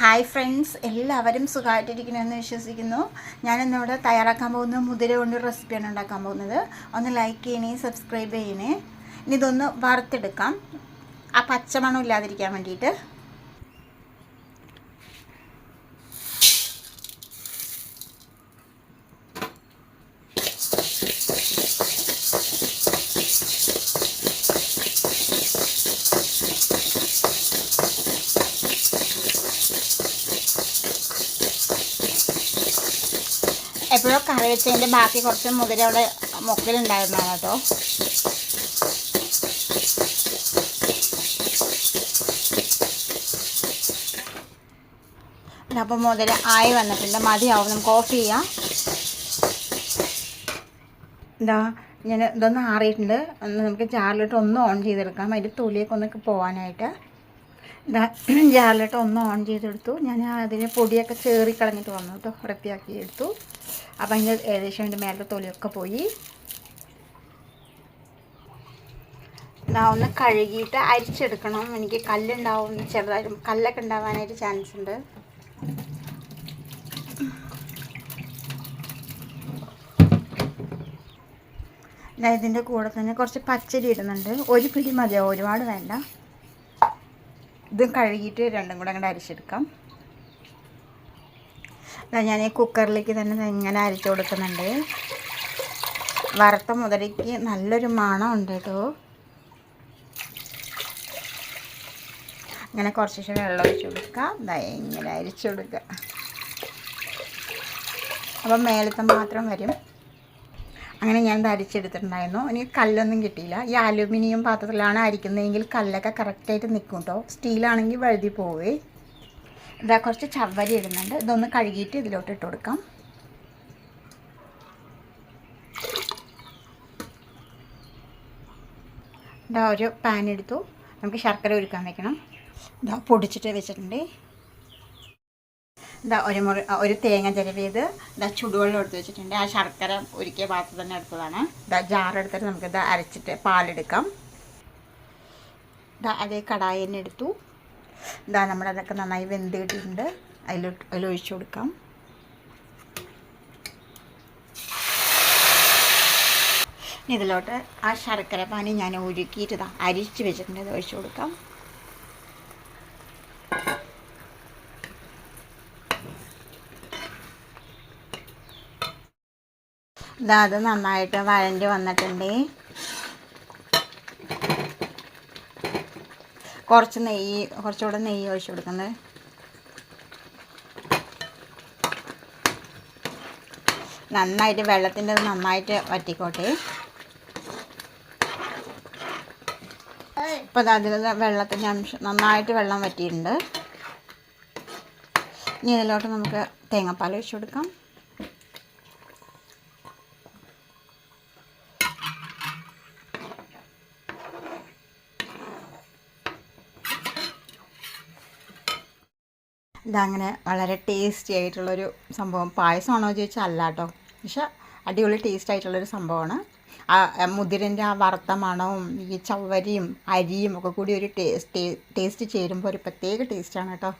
Hi friends എല്ലാവരും സുഖമായിട്ടിരിക്കണമെന്ന് വിശ്വസിക്കുന്നു. ഞാനിന്നിവിടെ തയ്യാറാക്കാൻ പോകുന്ന മുതിര കൊണ്ട് റെസിപ്പിയാണ് ഉണ്ടാക്കാൻ പോകുന്നത്. ഒന്ന് ലൈക്ക് ചെയ്യണേ സബ്സ്ക്രൈബ് ചെയ്യണേ. ഇനി ഇതൊന്ന് വറുത്തെടുക്കാം. ആ പച്ചമണം ഇല്ലാതിരിക്കാൻ വേണ്ടിയിട്ട്. എപ്പോഴോ കറി വെച്ചതിന്റെ ബാക്കി കുറച്ച് മുതിര അവിടെ മുക്കിലുണ്ടായിരുന്നതാണ് കേട്ടോ. അപ്പോൾ മുതിര ആയി വന്നിട്ടുണ്ട്. മതിയാവും. നമുക്ക് ഓഫ് ചെയ്യാം. എന്താ ഞാൻ ഇതൊന്ന് ആറിയിട്ടുണ്ട്. ഒന്ന് നമുക്ക് ജാറിലിട്ട് ഒന്ന് ഓൺ ചെയ്തെടുക്കാം. അതിന്റെ തൊലിയൊക്കെ ഒന്ന് പോകാനായിട്ട് ഇതാ ജാറിലിട്ട് ഒന്ന് ഓൺ ചെയ്തെടുത്തു. ഞാൻ അതിന് പൊടിയൊക്കെ ചേറി കളഞ്ഞിട്ട് വന്നു കേട്ടോ. വൃത്തിയാക്കി എടുത്തു. അപ്പം അതിന്റെ ഏകദേശം അതിന്റെ മേലത്തെ തൊലിയൊക്കെ പോയി. ഒന്ന് കഴുകിയിട്ട് അരിച്ചെടുക്കണം. എനിക്ക് കല്ലുണ്ടാവും ചെറുതായിട്ടും കല്ലൊക്കെ ഉണ്ടാവാനായിട്ട് ചാൻസ് ഉണ്ട്. ഇതാ ഇതിന്റെ കൂടെ തന്നെ കുറച്ച് പച്ചരി ഇടുന്നുണ്ട്. ഒരു പിടി മതിയാവും ഒരുപാട് വേണ്ട. ഇതും കഴുകിയിട്ട് രണ്ടും കൂടെ അങ്ങോട്ട് അരിച്ചെടുക്കാം. ഞാൻ ഈ കുക്കറിലേക്ക് തന്നെ ഇങ്ങനെ അരച്ചു കൊടുക്കുന്നുണ്ട്. വറുത്ത മുതലയ്ക്ക് നല്ലൊരു മണം ഉണ്ട് കേട്ടോ. അങ്ങനെ കുറച്ച് ശേഷം വെള്ളം ഒഴിച്ച് കൊടുക്കുക ഇതാ ഇങ്ങനെ അരിച്ചു കൊടുക്കുക. അപ്പം മേലത്തെ മാത്രം വരും. അങ്ങനെ ഞാൻ അരിച്ചെടുത്തിട്ടുണ്ടായിരുന്നു. എനിക്ക് കല്ലൊന്നും കിട്ടിയില്ല. ഈ അലുമിനിയം പാത്രത്തിലാണ് അരിക്കുന്നതെങ്കിൽ കല്ലൊക്കെ കറക്റ്റായിട്ട് നിൽക്കും കേട്ടോ. സ്റ്റീലാണെങ്കിൽ വഴുതി പോവേ. ഇതാ കുറച്ച് ചവ്വരി ഇടുന്നുണ്ട്. ഇതൊന്ന് കഴുകിയിട്ട് ഇതിലോട്ട് ഇട്ട് കൊടുക്കാം. ഇതാ ഒരു പാൻ എടുത്തു. നമുക്ക് ശർക്കര ഒരുക്കാൻ വെക്കണം. ഇതാ പൊടിച്ചിട്ട് വെച്ചിട്ടുണ്ട്. ഇതാ ഒരു മുറി ഒരു തേങ്ങ ചിരവിയത് ഇതാ ചുടുവെള്ളം എടുത്ത് വെച്ചിട്ടുണ്ട്. ആ ശർക്കര ഒരുക്കിയ പാത്രം തന്നെ എടുത്തതാണ്. ഇതാ ജാറെടുത്തിട്ട് നമുക്ക് ഇതാ അരച്ചിട്ട് പാലെടുക്കാം. ഇതാ അതേ കടായി തന്നെ എടുത്തു. ഇതാ നമ്മുടെ അതൊക്കെ നന്നായി വെന്തിട്ടുണ്ട്. അതിലോട്ട് അതിലൊഴിച്ചു കൊടുക്കാം. ഇതിലോട്ട് ആ ശർക്കര പാനി ഞാൻ ഉരുക്കിയിട്ട് അരിച്ച് വെച്ചിട്ടുണ്ട്. ഇത് ഒഴിച്ചു കൊടുക്കാം. ഇതാ അത് നന്നായിട്ട് വഴണ്ടി വന്നിട്ടുണ്ട്. കുറച്ച് നെയ്യ് കുറച്ചുകൂടെ നെയ്യ് ഒഴിച്ചു കൊടുക്കുന്നത്. നന്നായിട്ട് വെള്ളത്തിന്റെ നന്നായിട്ട് വറ്റിക്കോട്ടെ. ഇപ്പോൾ അതിൽ വെള്ളത്തിന്റെ അംശം നന്നായിട്ട് വെള്ളം വറ്റിയിട്ടുണ്ട്. ഇനി ഇതിലോട്ട് നമുക്ക് തേങ്ങാപ്പാൽ ഒഴിച്ചു കൊടുക്കാം. ഇതങ്ങനെ വളരെ ടേസ്റ്റി ആയിട്ടുള്ളൊരു സംഭവം. പായസമാണോ ചോദിച്ചാൽ അല്ല കേട്ടോ പക്ഷെ അടിപൊളി ടേസ്റ്റ് ആയിട്ടുള്ളൊരു സംഭവമാണ്. ആ മുതിരന്റെ ആ വറുത്ത മണവും ഈ ചവ്വരിയും അരിയും ഒക്കെ കൂടി ഒരു ടേസ്റ്റ് ടേസ്റ്റ് ചേരുമ്പോൾ ഒരു പ്രത്യേക ടേസ്റ്റാണ് കേട്ടോ